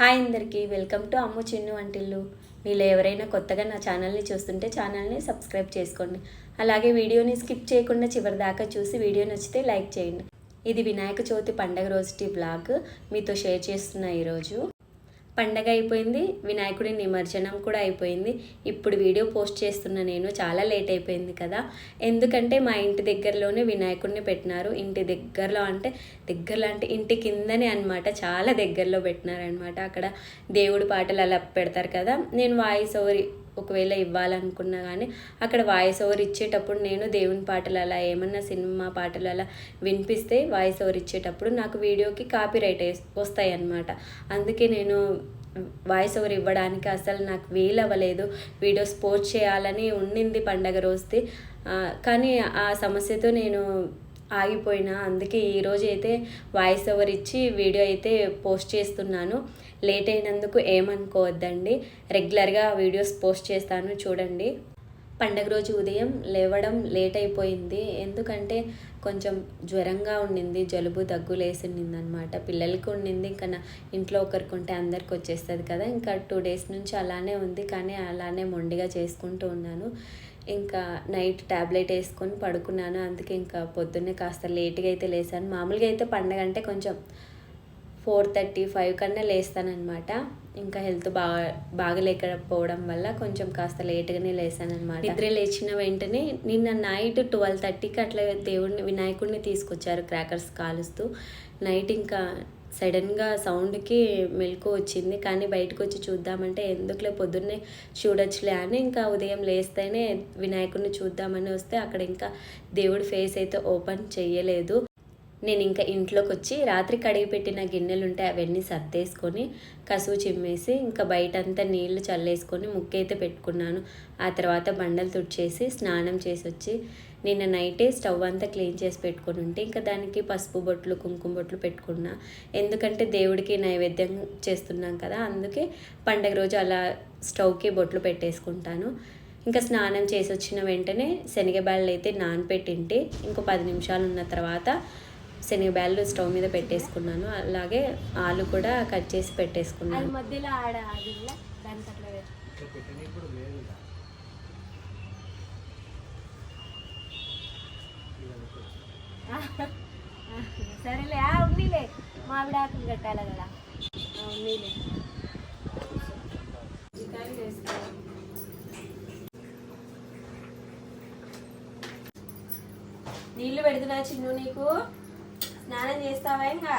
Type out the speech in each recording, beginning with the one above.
Hi అందరికీ welcome to అమ్ము చిన్ను వంటిల్లు మీలో ఎవరైనా కొత్తగా నా ఛానల్ని చూస్తుంటే ఛానల్ని సబ్స్క్రైబ్ చేసుకోండి. అలాగే వీడియోని స్కిప్ చేయకుండా చివరి దాకా చూసి వీడియో నచ్చితే లైక్ చేయండి. ఇది వినాయక చవితి పండగ రోజుటి బ్లాగ్. మీతో షేర్ చేస్తున్నా ఈరోజు పండగ అయిపోయింది వినాయకుడి నిమజ్జనం కూడా అయిపోయింది. ఇప్పుడు వీడియో పోస్ట్ చేస్తున్న నేను చాలా లేట్ అయిపోయింది కదా. ఎందుకంటే మా ఇంటి దగ్గరలోనే వినాయకుడిని పెట్టినారు. ఇంటి దగ్గరలో అంటే దగ్గరలో అంటే ఇంటి కిందనే అనమాట చాలా దగ్గరలో పెట్టినారనమాట అక్కడ దేవుడి పాటలు అలా పెడతారు కదా. నేను వాయిస్ ఓవర్ ఒకవేళ ఇవ్వాలనుకున్నా కానీ అక్కడ వాయిస్ ఓవర్ ఇచ్చేటప్పుడు నేను దేవుని పాటలు అలా ఏమన్నా సినిమా పాటలు అలా వినిపిస్తే వాయిస్ ఓవర్ ఇచ్చేటప్పుడు నాకు వీడియోకి కాపీ రైట్ వస్తాయి అన్నమాట అందుకే నేను వాయిస్ ఓవర్ ఇవ్వడానికి అసలు నాకు వీలు అవ్వలేదు. వీడియోస్ పోస్ట్ చేయాలని ఉండింది పండగ రోజుది. కానీ ఆ సమస్యతో నేను ఆగిపోయినా. అందుకే ఈరోజు అయితే వాయిస్ ఓవర్ ఇచ్చి వీడియో అయితే పోస్ట్ చేస్తున్నాను. లేట్ అయినందుకు ఏమనుకోవద్దండి. రెగ్యులర్గా వీడియోస్ పోస్ట్ చేస్తాను చూడండి. పండగ రోజు ఉదయం లేవడం లేట్ అయిపోయింది. ఎందుకంటే కొంచెం జ్వరంగా ఉండింది జలుబు దగ్గు లేసిండింది అనమాట పిల్లలకి ఉండింది ఇంకా నా ఇంట్లో ఒకరికి ఉంటే అందరికి వచ్చేస్తుంది కదా. ఇంకా టూ డేస్ నుంచి అలానే ఉంది కానీ అలానే మొండిగా చేసుకుంటూ ఉన్నాను. ఇంకా నైట్ ట్యాబ్లెట్ వేసుకొని పడుకున్నాను. అందుకే ఇంకా పొద్దున్నే కాస్త లేట్గా అయితే లేసాను. మామూలుగా అయితే పండగ అంటే కొంచెం ఫోర్ థర్టీ ఫైవ్ కన్నా లేస్తానమాట ఇంకా హెల్త్ బాగా బాగలేకపోవడం వల్ల కొంచెం కాస్త లేట్గానే లేసానమాట నిద్ర లేచిన వెంటనే నిన్న నైట్ ట్వెల్వ్ థర్టీకి అట్లా దేవుడిని వినాయకుడిని తీసుకొచ్చారు క్రాకర్స్ కాలుస్తూ. నైట్ ఇంకా సడన్గా సౌండ్కి మెలకు వచ్చింది. కానీ బయటకు వచ్చి చూద్దామంటే ఎందుకులే పొద్దున్నే చూడొచ్చులే అని ఇంకా ఉదయం లేస్తేనే వినాయకుడిని చూద్దామని వస్తే అక్కడ ఇంకా దేవుడి ఫేస్ అయితే ఓపెన్ చేయలేదు నేను ఇంకా ఇంట్లోకి వచ్చి రాత్రి కడిగి పెట్టిన గిన్నెలు ఉంటే అవన్నీ సర్దేసుకొని కసువు చిమ్మేసి ఇంకా బయటంతా నీళ్ళు చల్లేసుకొని ముక్కైతే పెట్టుకున్నాను. ఆ తర్వాత బండలు తుడిచేసి స్నానం చేసి వచ్చి నిన్న నైటే స్టవ్ అంతా క్లీన్ చేసి పెట్టుకొని ఉంటే ఇంకా దానికి పసుపు బొట్లు కుంకుమ బొట్లు పెట్టుకున్నా. ఎందుకంటే దేవుడికి నైవేద్యం చేస్తున్నాం కదా అందుకే పండగ రోజు అలా స్టవ్కి బొట్లు పెట్టేసుకుంటాను. ఇంకా స్నానం చేసి వచ్చిన వెంటనే శనగబ్యాళ్ళు అయితే నానపెట్టింటి ఇంకో పది నిమిషాలు ఉన్న తర్వాత శనగబ్యాళ్ళు స్టవ్ మీద పెట్టేసుకున్నాను. అలాగే ఆలు కూడా కట్ చేసి పెట్టేసుకున్నాను. మధ్యలో ఆడ అది ఇలా, దానికి అట్లా పెట్టు. సరేలే ఆ, ఉన్నీలే మామిడి ఆకులు కట్టాలి కదా. ఆ, ఉన్నీలే. నీళ్ళు పెడుతున్నా చిన్ను నీకు. స్నానం చేస్తావా ఇంకా?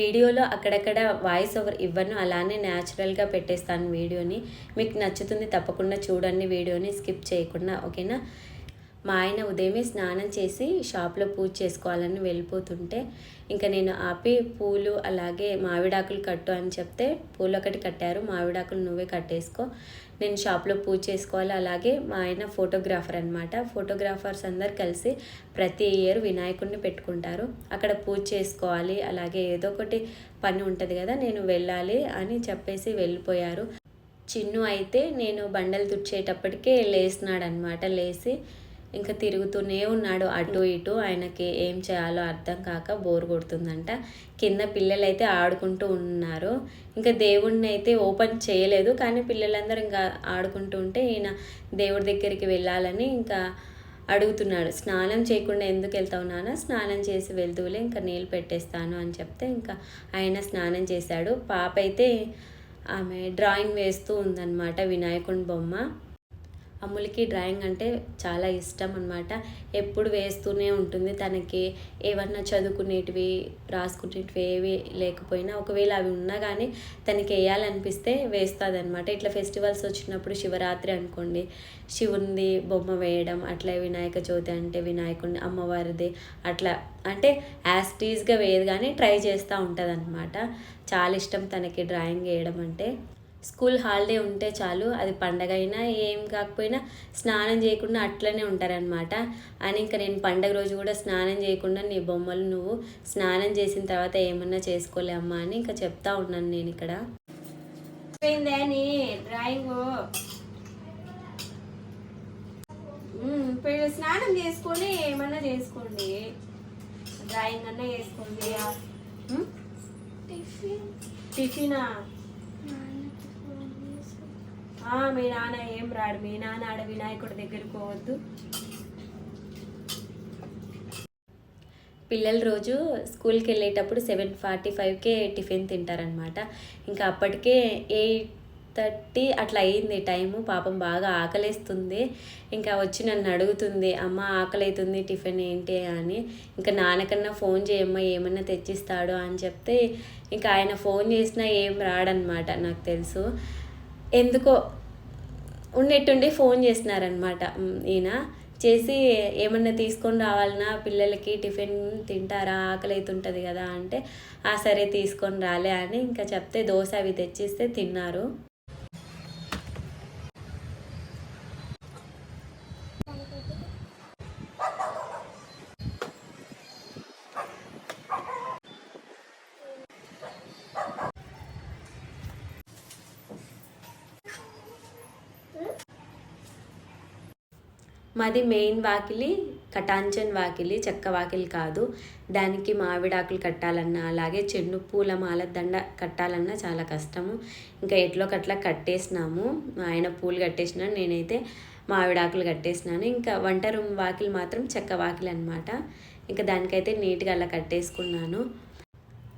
వీడియోలో అక్కడక్కడ వాయిస్ ఓవర్ ఇవ్వను. అలానే న్యాచురల్గా పెట్టేస్తాను వీడియోని. మీకు నచ్చుతుంది తప్పకుండా చూడండి వీడియోని. స్కిప్ చేయకుండా ఓకేనా? మా ఆయన ఉదయమే స్నానం చేసి షాప్లో పూజ చేసుకోవాలని వెళ్ళిపోతుంటే ఇంకా నేను ఆపి పూలు అలాగే మామిడాకులు కట్టు అని చెప్తే పూలు ఒకటి కట్టారు మామిడాకులు నువ్వే కట్టేసుకో. నేను షాప్లో పూజ చేసుకోవాలి. అలాగే మా ఆయన ఫోటోగ్రాఫర్ అనమాట ఫోటోగ్రాఫర్స్ అందరు కలిసి ప్రతి ఇయర్ వినాయకుడిని పెట్టుకుంటారు. అక్కడ పూజ చేసుకోవాలి. అలాగే ఏదో ఒకటి పని ఉంటుంది కదా నేను వెళ్ళాలి అని చెప్పేసి వెళ్ళిపోయారు. చిన్ను అయితే నేను బండలు తుడిచేటప్పటికే లేసినాడనమాట లేచి ఇంకా తిరుగుతూనే ఉన్నాడు. అటు ఇటు ఆయనకి ఏం చేయాలో అర్థం కాక బోర్ కొడుతుందంట. కింద పిల్లలు అయితే ఆడుకుంటూ ఉన్నారు. ఇంకా దేవుడిని అయితే ఓపెన్ చేయలేదు. కానీ పిల్లలందరూ ఇంకా ఆడుకుంటూ ఉంటే ఈయన దేవుడి దగ్గరికి వెళ్ళాలని ఇంకా అడుగుతున్నాడు. స్నానం చేయకుండా ఎందుకు వెళ్తావు నాన్న? స్నానం చేసి వెళ్తూలే ఇంకా నీళ్ళు పెట్టేస్తాను అని చెప్తే ఇంకా ఆయన స్నానం చేశాడు. పాప అయితే ఆమె డ్రాయింగ్ వేస్తూ ఉందన్నమాట వినాయకుని బొమ్మ. అమ్ములకి డ్రాయింగ్ అంటే చాలా ఇష్టం అనమాట ఎప్పుడు వేస్తూనే ఉంటుంది. తనకి ఏమన్నా చదువుకునేటివి రాసుకునేటివి ఏవి లేకపోయినా ఒకవేళ అవి ఉన్నా కానీ తనకి వేయాలనిపిస్తే వేస్తుంది అనమాట ఇట్లా ఫెస్టివల్స్ వచ్చినప్పుడు శివరాత్రి అనుకోండి శివునిది బొమ్మ వేయడం అట్లా వినాయక చవితి అంటే వినాయకుడిని అమ్మవారిది అట్లా అంటే యాస్టీజ్గా వేయదు కానీ ట్రై చేస్తూ ఉంటుంది అనమాట చాలా ఇష్టం తనకి డ్రాయింగ్ వేయడం అంటే. స్కూల్ హాలిడే ఉంటే చాలు అది పండగ అయినా ఏం కాకపోయినా స్నానం చేయకుండా అట్లనే ఉంటారనమాట అని ఇంకా నేను పండగ రోజు కూడా స్నానం చేయకుండా నీ బొమ్మలు నువ్వు స్నానం చేసిన తర్వాత ఏమన్నా చేసుకోలే అమ్మా అని ఇంకా చెప్తా ఉన్నాను నేను ఇక్కడ. డ్రాయింగ్? స్నానం చేసుకొని ఏమన్నా చేసుకోండి. డ్రాయింగ్ అన్నా చేసుకోండి? టిఫినా? ఆ, మీ నాన్న ఏం రాడు. మీ నాన్న ఆడ వినాయకుడి దగ్గరికి పోవద్దు. పిల్లలు రోజు స్కూల్కి వెళ్ళేటప్పుడు సెవెన్ ఫార్టీ ఫైవ్కే టిఫిన్ తింటారనమాట ఇంకా అప్పటికే ఎయిట్ థర్టీ అట్లా అయ్యింది టైము. పాపం బాగా ఆకలేస్తుంది. ఇంకా వచ్చి నన్ను అడుగుతుంది అమ్మ ఆకలి అవుతుంది టిఫిన్ ఏంటి అని. ఇంకా నాన్నకన్నా ఫోన్ చేయమ్మా ఏమన్నా తెచ్చిస్తాడు అని చెప్తే ఇంకా ఆయన ఫోన్ చేసినా ఏం రాడనమాట నాకు తెలుసు. ఎందుకో ఉన్నట్టుండి ఫోన్ చేసినారనమాట ఈయన చేసి ఏమన్నా తీసుకొని రావాలన్నా పిల్లలకి టిఫిన్ తింటారా ఆకలి అవుతుంటుంది కదా అంటే ఆ సరే తీసుకొని రాలే అని ఇంకా చెప్తే దోశ అవి తెచ్చిస్తే తిన్నారు. మాది మెయిన్ వాకిలి కటాంచన్ వాకిలి చెక్క వాకిలి కాదు. దానికి మామిడాకులు కట్టాలన్నా అలాగే చెండు పూల మాల దండ కట్టాలన్నా చాలా కష్టము. ఇంకా ఎట్లో కట్లా కట్టేసినాము. మా ఆయన పూలు కట్టేసినాను నేనైతే మామిడాకులు కట్టేసినాను. ఇంకా వంట రూమ్ వాకిలి మాత్రం చెక్క వాకిలి అనమాట ఇంకా దానికైతే నీట్గా అలా కట్టేసుకున్నాను.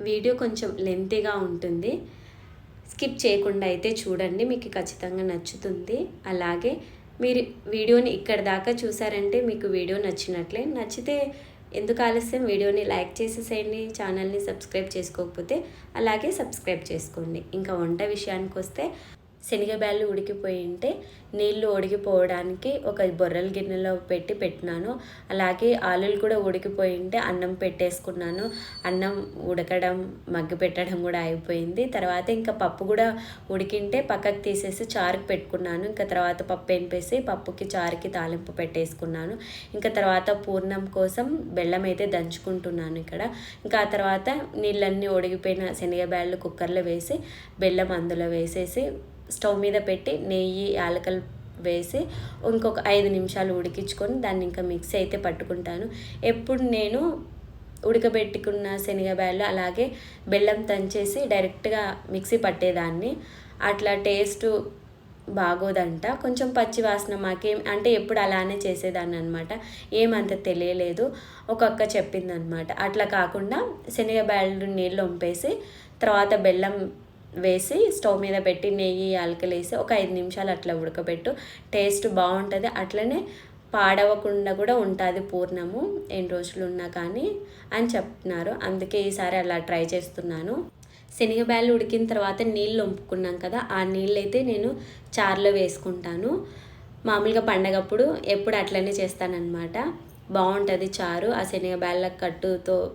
వీడియో కొంచెం లెంతీగా ఉంటుంది. స్కిప్ చేయకుండా అయితే చూడండి మీకు ఖచ్చితంగా నచ్చుతుంది. అలాగే మీరు వీడియోని ఇక్కడ దాకా చూసారంటే మీకు వీడియో నచ్చినట్లే. నచ్చితే ఎందుకు ఆలస్యం? వీడియోని లైక్ చేసేసేయండి ఛానల్ని సబ్స్క్రైబ్ చేసుకోకపోతే అలాగే సబ్స్క్రైబ్ చేసుకోండి. ఇంకా వంట విషయానికి వస్తే శనగబ్యాళ్ళు ఉడికిపోయి ఉంటే నీళ్ళు ఉడికిపోవడానికి ఒక బొర్రెల గిన్నెలో పెట్టి పెట్టినాను. అలాగే ఆలులు కూడా ఉడికిపోయి ఉంటే అన్నం పెట్టేసుకున్నాను. అన్నం ఉడకడం మగ్గి పెట్టడం కూడా అయిపోయింది. తర్వాత ఇంకా పప్పు కూడా ఉడికింటే పక్కకు తీసేసి చారుకి పెట్టుకున్నాను. ఇంకా తర్వాత పప్పు ఎంపేసి పప్పుకి చారుకి తాలింపు పెట్టేసుకున్నాను. ఇంకా తర్వాత పూర్ణం కోసం బెల్లం అయితే దంచుకుంటున్నాను ఇక్కడ. ఇంకా ఆ తర్వాత నీళ్ళన్నీ ఉడికిపోయిన శనగబ్యాళ్ళు కుక్కర్లో వేసి బెల్లం అందులో వేసేసి స్టవ్ మీద పెట్టి నెయ్యి యాలకలు వేసి ఇంకొక ఐదు నిమిషాలు ఉడికించుకొని దాన్ని ఇంకా మిక్సీ అయితే పట్టుకుంటాను. ఎప్పుడు నేను ఉడకబెట్టుకున్న శనగబాయలు అలాగే బెల్లం దంచేసి డైరెక్ట్గా మిక్సీ పట్టేదాన్ని. అట్లా టేస్ట్ బాగోదంట. కొంచెం పచ్చి వాసన మాకేం అంటే ఎప్పుడు అలానే చేసేదాన్ని అనమాట ఏమంత తెలియలేదు. ఒక అక్క చెప్పిందనమాట అట్లా కాకుండా శనగబాయలు నీళ్ళు వంపేసి తర్వాత బెల్లం వేసి స్టవ్ మీద పెట్టి నెయ్యి యాలకలేసి ఒక ఐదు నిమిషాలు అట్లా ఉడకబెట్టు. టేస్ట్ బాగుంటుంది. అట్లనే పాడవకుండా కూడా ఉంటుంది పూర్ణము. ఎన్ని రోజులు ఉన్నా కానీ అని చెప్తున్నారు. అందుకే ఈసారి అలా ట్రై చేస్తున్నాను. శనగబ్యాళ్ళు ఉడికిన తర్వాత నీళ్ళు వంపుకున్నాం కదా ఆ నీళ్ళు అయితే నేను చారులో వేసుకుంటాను. మామూలుగా పండగప్పుడు ఎప్పుడు అట్లనే చేస్తానన్నమాట. బాగుంటుంది చారు. ఆ శనగబ్యాళ్ళ కట్టుతో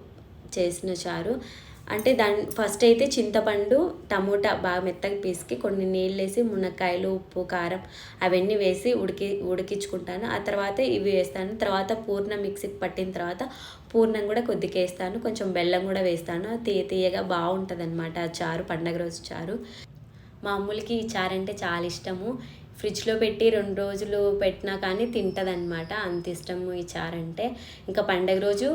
చేసిన చారు. అంటే దాని ఫస్ట్ అయితే చింతపండు టమోటా బాగా మెత్తగా పీసుకి కొన్ని నీళ్ళు వేసి మునక్కాయలు ఉప్పు కారం అవన్నీ వేసి ఉడికి ఉడికించుకుంటాను. ఆ తర్వాత ఇవి వేస్తాను. తర్వాత పూర్ణ మిక్సీకి పట్టిన తర్వాత పూర్ణం కూడా కొద్దిగా వేస్తాను. కొంచెం బెల్లం కూడా వేస్తాను. తీయ తీయగా బాగుంటుంది అనమాట ఆ చారు పండగ రోజు చారు. మా అమ్ములకి ఈ చారు అంటే చాలా ఇష్టము. ఫ్రిడ్జ్లో పెట్టి రెండు రోజులు పెట్టినా కానీ తింటదనమాట అంత ఇష్టము ఈ చారు అంటే. ఇంకా పండగ రోజు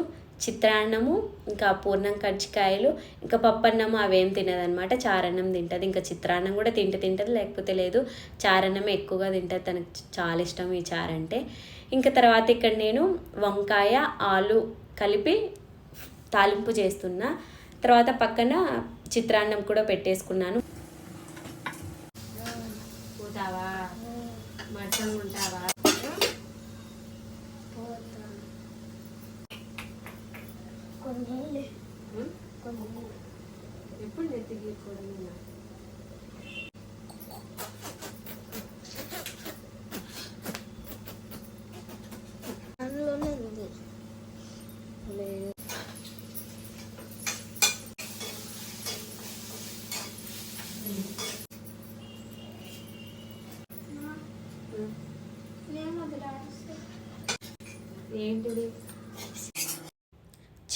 చిత్రాన్నము ఇంకా పూర్ణం కజ్జికాయలు ఇంకా పప్పన్నము అవేం తినదనమాట చారన్నం తింటుంది. ఇంకా చిత్రాన్నం కూడా తింటే తింటుంది లేకపోతే లేదు. చారన్నమే ఎక్కువగా తింటుంది. తనకు చాలా ఇష్టం ఈ చారంటే ఇంకా తర్వాత ఇక్కడ నేను వంకాయ ఆలు కలిపి తాలింపు చేస్తున్నా. తర్వాత పక్కన చిత్రాన్నం కూడా పెట్టేసుకున్నాను. கொஞ்சம் எப்படி நெத்திக்கு கொடுங்க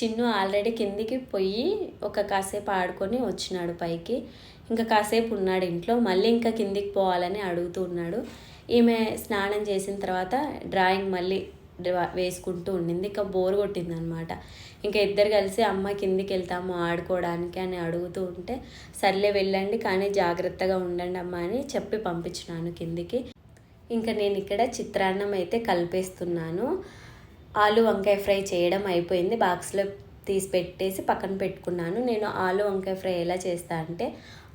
చిన్ను ఆల్రెడీ కిందికి పోయి ఒక కాసేపు ఆడుకొని వచ్చినాడు పైకి. ఇంకా కాసేపు ఉన్నాడు ఇంట్లో. మళ్ళీ ఇంకా కిందికి పోవాలని అడుగుతూ ఉన్నాడు. ఈమె స్నానం చేసిన తర్వాత డ్రాయింగ్ మళ్ళీ వేసుకుంటూ ఉండింది. ఇంకా బోర్ కొట్టింది అనమాట ఇంకా ఇద్దరు కలిసి అమ్మ కిందికి వెళ్తాము ఆడుకోవడానికి అని అడుగుతూ ఉంటే సర్లే వెళ్ళండి కానీ జాగ్రత్తగా ఉండండి అమ్మ అని చెప్పి పంపించినాను కిందికి. ఇంకా నేను ఇక్కడ చిత్రాన్నం అయితే కలిపేస్తున్నాను. ఆలు వంకాయ ఫ్రై చేయడం అయిపోయింది. బాక్స్లో తీసి పెట్టేసి పక్కన పెట్టుకున్నాను. నేను ఆలు వంకాయ ఫ్రై ఎలా చేస్తా అంటే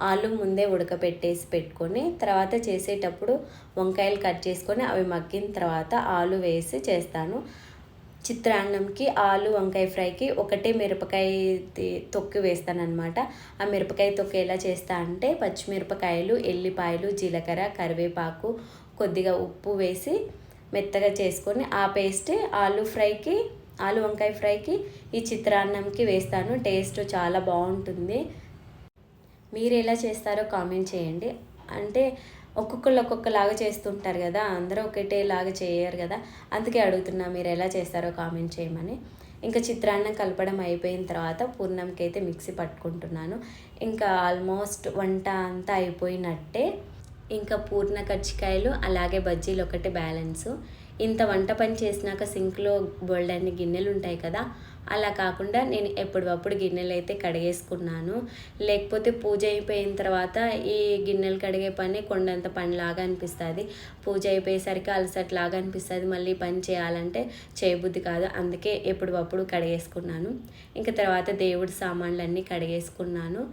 ఆలు ముందే ఉడకపెట్టేసి పెట్టుకొని తర్వాత చేసేటప్పుడు వంకాయలు కట్ చేసుకొని అవి మగ్గిన తర్వాత ఆలు వేసి చేస్తాను. చిత్రాన్నంకి ఆలు వంకాయ ఫ్రైకి ఒకటే మిరపకాయ తొక్కి వేస్తాను అనమాట ఆ మిరపకాయ తొక్కి ఎలా చేస్తా అంటే పచ్చిమిరపకాయలు ఎల్లిపాయలు జీలకర్ర కరివేపాకు కొద్దిగా ఉప్పు వేసి మెత్తగా చేసుకొని ఆ పేస్ట్ ఆలు ఫ్రైకి ఆలు వంకాయ ఫ్రైకి ఈ చిత్రాన్నంకి వేస్తాను. టేస్ట్ చాలా బాగుంటుంది. మీరు ఎలా చేస్తారో కామెంట్ చేయండి. అంటే ఒక్కొక్కళ్ళు ఒక్కొక్కలాగా చేస్తుంటారు కదా అందరూ ఒకటేలాగా చేయరు కదా. అందుకే అడుగుతున్నా మీరు ఎలా చేస్తారో కామెంట్ చేయమని. ఇంకా చిత్రాన్నం కలపడం అయిపోయిన తర్వాత పూర్ణంకి అయితే మిక్సీ పట్టుకుంటున్నాను. ఇంకా ఆల్మోస్ట్ వంట అంతా అయిపోయినట్టే. ఇంకా పూర్ణ కర్చికాయలు అలాగే బజ్జీలు ఒకటి బ్యాలెన్స్. ఇంత వంట పని చేసినాక సింక్లో బోల్డ్ అన్ని గిన్నెలు ఉంటాయి కదా అలా కాకుండా నేను ఎప్పటికప్పుడు గిన్నెలు అయితే కడిగేసుకున్నాను. లేకపోతే పూజ అయిపోయిన తర్వాత ఈ గిన్నెలు కడిగే పని కొండంత పనిలాగా అనిపిస్తుంది. పూజ అయిపోయేసరికి అలసట్లాగా అనిపిస్తుంది. మళ్ళీ పని చేయాలంటే చేయబుద్ధి కాదు. అందుకే ఎప్పటికప్పుడు కడిగేసుకున్నాను. ఇంకా తర్వాత దేవుడి సామాన్లు అన్నీ కడిగేసుకున్నాను.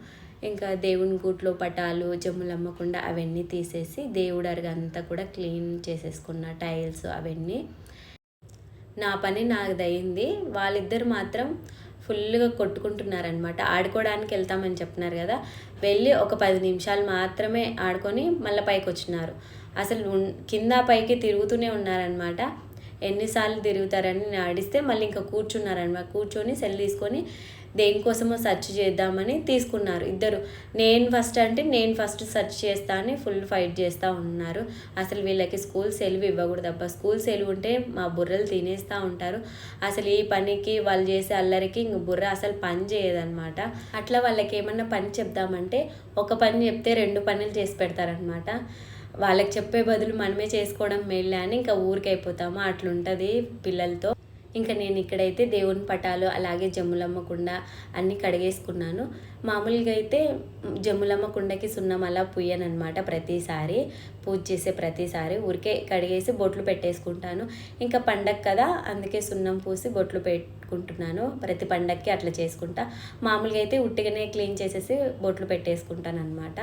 ఇంకా దేవుని గూట్లో పటాలు జమ్ములమ్మకుండా అవన్నీ తీసేసి దేవుడు అరగంతా కూడా క్లీన్ చేసేసుకున్న టైల్స్ అవన్నీ. నా పని నాకు దయింది వాళ్ళిద్దరు మాత్రం ఫుల్గా కొట్టుకుంటున్నారనమాట ఆడుకోవడానికి వెళ్తామని చెప్తున్నారు కదా. వెళ్ళి ఒక పది నిమిషాలు మాత్రమే ఆడుకొని మళ్ళీ పైకి వచ్చినారు అసలు కింద పైకి తిరుగుతూనే ఉన్నారనమాట ఎన్నిసార్లు తిరుగుతారని నేను ఆడిస్తే మళ్ళీ ఇంకా కూర్చున్నారనమాట కూర్చొని సెల్ తీసుకొని దేనికోసమో సెర్చ్ చేద్దామని తీసుకున్నారు. ఇద్దరు నేను ఫస్ట్ అంటే నేను ఫస్ట్ సెర్చ్ చేస్తా అని ఫుల్ ఫైట్ చేస్తూ ఉన్నారు. అసలు వీళ్ళకి స్కూల్ సెలవు ఇవ్వకూడదు అబ్బా. స్కూల్ సెలవు ఉంటే మా బుర్రలు తినేస్తూ ఉంటారు. అసలు ఈ పనికి వాళ్ళు చేసే అల్లరికి ఇంక బుర్ర అసలు పని చేయదనమాట అట్లా వాళ్ళకి ఏమన్నా పని చెప్దామంటే ఒక పని చెప్తే రెండు పనులు చేసి పెడతారనమాట వాళ్ళకి చెప్పే బదులు మనమే చేసుకోవడం మేలే అని ఇంకా ఊరికైపోతాము. అట్లుంటుంది పిల్లలతో. ఇంకా నేను ఇక్కడైతే దేవుని పటాలు అలాగే జమ్ములమ్మ కుండ అన్నీ కడిగేసుకున్నాను. మామూలుగా అయితే జమ్ములమ్మ కుండకి సున్నం అలా పుయ్యనమాట ప్రతిసారి. పూజ చేసే ప్రతిసారి ఊరికే కడిగేసి బొట్లు పెట్టేసుకుంటాను. ఇంకా పండగ కదా అందుకే సున్నం పూసి బొట్లు పెట్టుకుంటున్నాను. ప్రతి పండగకి అట్లా చేసుకుంటా. మామూలుగా అయితే ఉట్టిగానే క్లీన్ చేసేసి బొట్లు పెట్టేసుకుంటాను అనమాట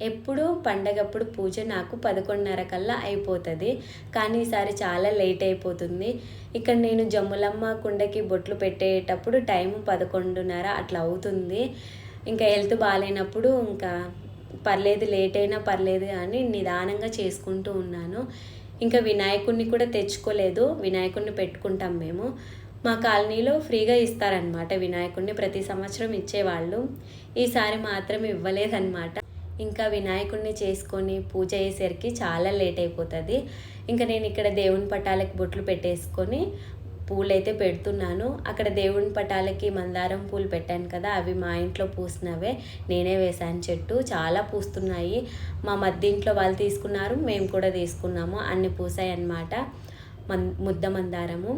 ఎప్పుడు పండగప్పుడు పూజ నాకు పదకొండున్నర కల్లా అయిపోతుంది. కానీ ఈసారి చాలా లేట్ అయిపోతుంది. ఇక్కడ నేను జమ్ములమ్మ కుండకి బొట్లు పెట్టేటప్పుడు టైం పదకొండున్నర అట్లా అవుతుంది. ఇంకా హెల్త్ బాగాలేనప్పుడు ఇంకా పర్లేదు లేట్ అయినా పర్లేదు కానీ నిదానంగా చేసుకుంటూ ఉన్నాను. ఇంకా వినాయకుడిని కూడా తెచ్చుకోలేదు. వినాయకుడిని పెట్టుకుంటాం మేము. మా కాలనీలో ఫ్రీగా ఇస్తారనమాట వినాయకుడిని ప్రతి సంవత్సరం ఇచ్చేవాళ్ళు. ఈసారి మాత్రం ఇవ్వలేదన్నమాట. ఇంకా వినాయకుడిని చేసుకొని పూజ చేసేసరికి చాలా లేట్ అయిపోతుంది. ఇంకా నేను ఇక్కడ దేవుని పటాలకు బొట్లు పెట్టేసుకొని పూలు అయితే పెడుతున్నాను. అక్కడ దేవుని పటాలకి మందారం పూలు పెట్టాను కదా అవి మా ఇంట్లో పూసినవే. నేనే వేశాను చెట్టు. చాలా పూస్తున్నాయి. మా మధ్య ఇంట్లో వాళ్ళు తీసుకున్నారు మేము కూడా తీసుకున్నాము. అన్ని పూసాయి అన్నమాట. మన్ ముద్ద మందారము.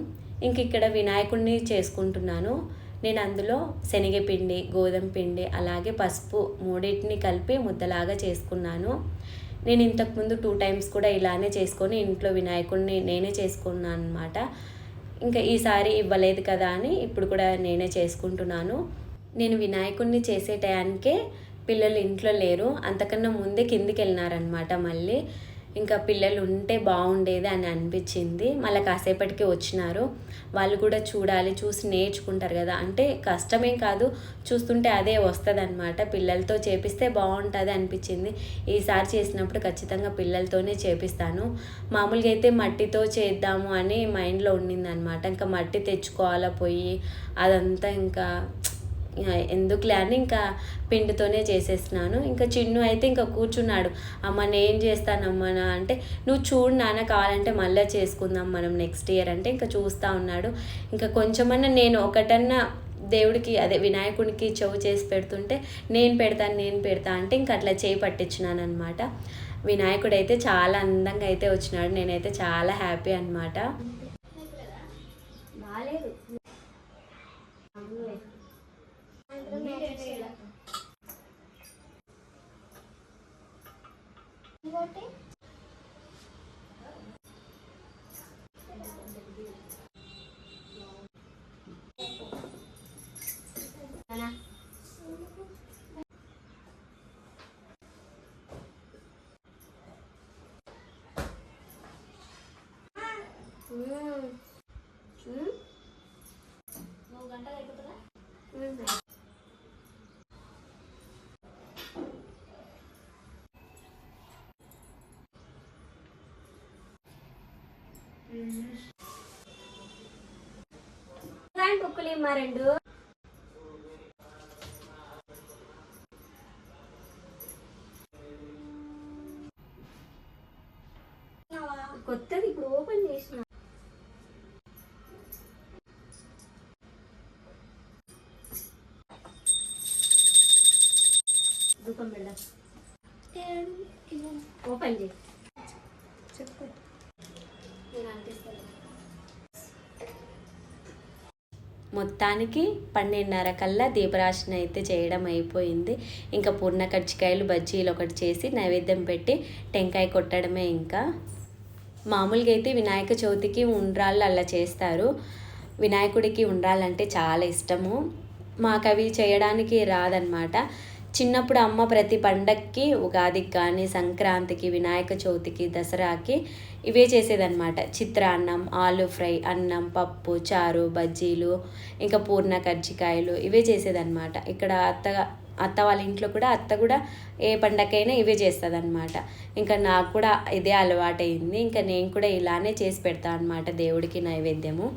ఇంక ఇక్కడ వినాయకుడిని చేసుకుంటున్నాను. నేను అందులో శనగపిండి గోధుమ పిండి అలాగే పసుపు మూడింటిని కలిపి ముద్దలాగా చేసుకున్నాను. నేను ఇంతకుముందు టూ టైమ్స్ కూడా ఇలానే చేసుకొని ఇంట్లో వినాయకుడిని నేనే చేసుకున్నాను అనమాట ఇంకా ఈసారి ఇవ్వలేదు కదా అని ఇప్పుడు కూడా నేనే చేసుకుంటున్నాను. నేను వినాయకుడిని చేసే టయానికే పిల్లలు ఇంట్లో లేరు. అంతకన్నా ముందే కిందికి వెళ్ళినారనమాట మళ్ళీ. ఇంకా పిల్లలు ఉంటే బాగుండేది అని అనిపించింది. మళ్ళీ కాసేపటికి వచ్చినారు. వాళ్ళు కూడా చూడాలి చూసి నేర్చుకుంటారు కదా. అంటే కష్టమేం కాదు చూస్తుంటే అదే వస్తుంది అనమాట పిల్లలతో చేపిస్తే బాగుంటుంది అనిపించింది. ఈసారి చేసినప్పుడు ఖచ్చితంగా పిల్లలతోనే చేపిస్తాను. మామూలుగా అయితే మట్టితో చేద్దాము అని మైండ్లో ఉండింది అనమాట ఇంకా మట్టి తెచ్చుకోవాలా పోయి అదంతా ఇంకా ఎందుకులే అని ఇంకా పిండితోనే చేసేసినాను. ఇంకా చిన్ను అయితే ఇంకా కూర్చున్నాడు. అమ్మ నేను చేస్తానమ్మా అంటే నువ్వు చూడు నాన్న కావాలంటే మళ్ళీ చేసుకుందాం మనం నెక్స్ట్ ఇయర్ అంటే ఇంకా చూస్తూ ఉన్నాడు. ఇంకా కొంచెమన్నా నేను ఒకటన్నా దేవుడికి అదే వినాయకుడికి చెవు చేసి పెడుతుంటే నేను పెడతాను నేను పెడతా అంటే ఇంక అట్లా చేయి పట్టించినాను అనమాట వినాయకుడు అయితే చాలా అందంగా అయితే వచ్చినాడు. నేనైతే చాలా హ్యాపీ అనమాట Gracias. బుక్కులు ఇమ్మా రెండు కొత్తది ఇప్పుడు ఓపెన్ చేసిన. దుఃఖం బిడ్డ ఓపెన్ చేసి మొత్తానికి పన్నెండున్నర కల్లా దీపరాశన అయితే చేయడం అయిపోయింది. ఇంకా పూర్ణ కజ్జికాయలు బజ్జీలు ఒకటి చేసి నైవేద్యం పెట్టి టెంకాయ కొట్టడమే ఇంకా. మామూలుగా అయితే వినాయక చవితికి ఉండ్రాళ్ళు అలా చేస్తారు. వినాయకుడికి ఉండ్రాలంటే చాలా ఇష్టము. మాకు అవి చేయడానికి రాదనమాట చిన్నప్పుడు అమ్మ ప్రతి పండక్కి ఉగాదికి కానీ సంక్రాంతికి వినాయక చవితికి దసరాకి ఇవే చేసేదన్నమాట. చిత్రాన్నం ఆలు ఫ్రై అన్నం పప్పు చారు బజ్జీలు ఇంకా పూర్ణ కజ్జికాయలు ఇవే చేసేదన్నమాట. ఇక్కడ అత్త అత్త వాళ్ళ ఇంట్లో కూడా అత్త కూడా ఏ పండగకైనా ఇవే చేస్తుంది అనమాట ఇంకా నాకు కూడా ఇదే అలవాటైంది ఇంకా నేను కూడా ఇలానే చేసి పెడతా అనమాట దేవుడికి నైవేద్యము.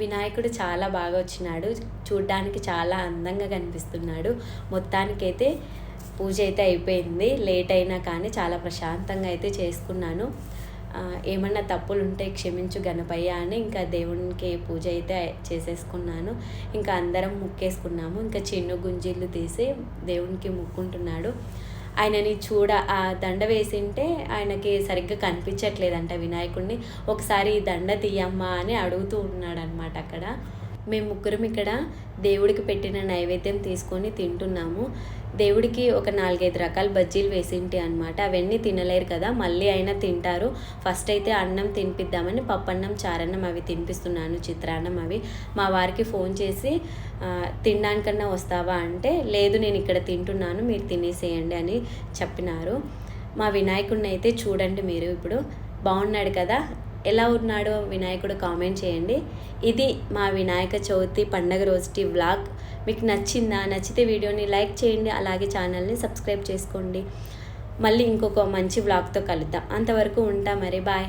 వినాయకుడు చాలా బాగా వచ్చినాడు. చూడ్డానికి చాలా అందంగా కనిపిస్తున్నాడు. మొత్తానికైతే పూజ అయితే అయిపోయింది. లేట్ అయినా కానీ చాలా ప్రశాంతంగా అయితే చేసుకున్నాను. ఏమన్నా తప్పులు ఉంటే క్షమించు గణపయ్య అని ఇంకా దేవునికి పూజ అయితే చేసేసుకున్నాను. ఇంకా అందరం ముక్కేసుకున్నాము. ఇంకా చిన్ను గుంజీలు తీసి దేవునికి ముక్కుంటున్నాడు. ఆయనని చూడ ఆ దండ వేసింటే ఆయనకి సరిగ్గా కనిపించట్లేదంట వినాయకుడిని ఒకసారి ఈ దండ తీయమ్మా అని అడుగుతూ ఉన్నాడనమాట అక్కడ. మేము ముగ్గురం ఇక్కడ దేవుడికి పెట్టిన నైవేద్యం తీసుకొని తింటున్నాము. దేవుడికి ఒక నాలుగైదు రకాల బజ్జీలు వేసింటి అనమాట అవన్నీ తినలేరు కదా మళ్ళీ అయినా తింటారు. ఫస్ట్ అయితే అన్నం తినిపిద్దామని పప్పన్నం చారన్నం అవి తినిపిస్తున్నాను చిత్రాన్నం అవి. మా వారికి ఫోన్ చేసి తినడానికన్నా వస్తావా? అంటే లేదు నేను ఇక్కడ తింటున్నాను మీరు తినేసేయండి అని చెప్పినారు. మా వినాయకుడిని అయితే చూడండి మీరు ఇప్పుడు. బాగున్నాడు కదా? ఎలా ఉన్నాడో వినాయకుడు? కామెంట్ చేయండి. ఇది మా వినాయక చవితి పండగ రోజుటి వ్లాగ్. మీకు నచ్చిందా నచ్చితే వీడియోని లైక్ చేయండి అలాగే ఛానల్ని సబ్స్క్రైబ్ చేసుకోండి. మళ్ళీ ఇంకొక మంచి వ్లాగ్తో కలుద్దాం. అంతవరకు ఉంటా మరి బాయ్.